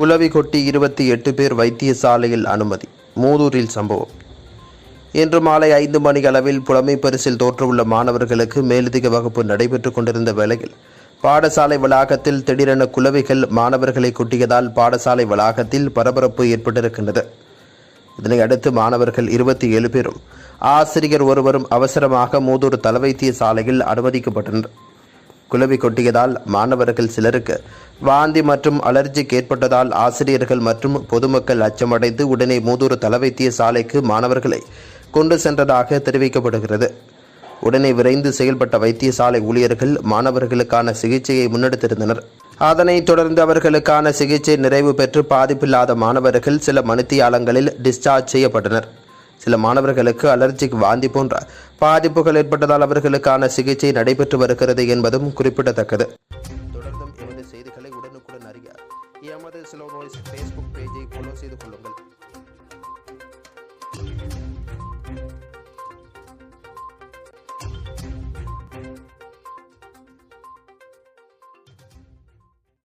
குலவி கொட்டி இருபத்தி எட்டு பேர் வைத்தியசாலையில் அனுமதி. மூதூரில் சம்பவம். இன்று மாலை ஐந்து மணி அளவில் புலமை பரிசில் தோற்றவுள்ள மாணவர்களுக்கு மேலதிக வகுப்பு நடைபெற்றுக் கொண்டிருந்த வேளையில் பாடசாலை வளாகத்தில் திடீரென குலவிகள் மாணவர்களை கொட்டியதால் பாடசாலை வளாகத்தில் பரபரப்பு ஏற்பட்டிருக்கின்றது. இதனையடுத்து மாணவர்கள் இருபத்தி ஏழு பேரும் ஆசிரியர் ஒருவரும் அவசரமாக மூதூர் தலைவைத்திய சாலையில் அனுமதிக்கப்பட்டனர். குளவி கொட்டியதால் மாணவர்கள் சிலருக்கு வாந்தி மற்றும் அலர்ஜிக்கு ஏற்பட்டதால் ஆசிரியர்கள் மற்றும் பொதுமக்கள் அச்சமடைந்து உடனே மூதூர் தலைவைத்திய சாலைக்கு மாணவர்களை கொண்டு சென்றதாக தெரிவிக்கப்படுகிறது. உடனே விரைந்து செயல்பட்ட வைத்தியசாலை ஊழியர்கள் மாணவர்களுக்கான சிகிச்சையை முன்னெடுத்திருந்தனர். அதனைத் தொடர்ந்து அவர்களுக்கான சிகிச்சை நிறைவு பெற்று பாதிப்பில்லாத மாணவர்கள் சில மணித்தியாலங்களில் டிஸ்சார்ஜ் செய்யப்பட்டனர். சில மாணவர்களுக்கு அலர்ஜிக் வாந்தி போன்ற பாதிப்புகள் ஏற்பட்டதால் அவர்களுக்கான சிகிச்சை நடைபெற்று வருகிறது என்பதும் குறிப்பிடத்தக்கது. தொடர்ந்தும் எமது செய்திகளை உடனுக்குடன் அறிய எமது ஸ்லோ ஃபேஸ்புக் பேஜை ஃபாலோ செய்து கொள்ளுங்கள்.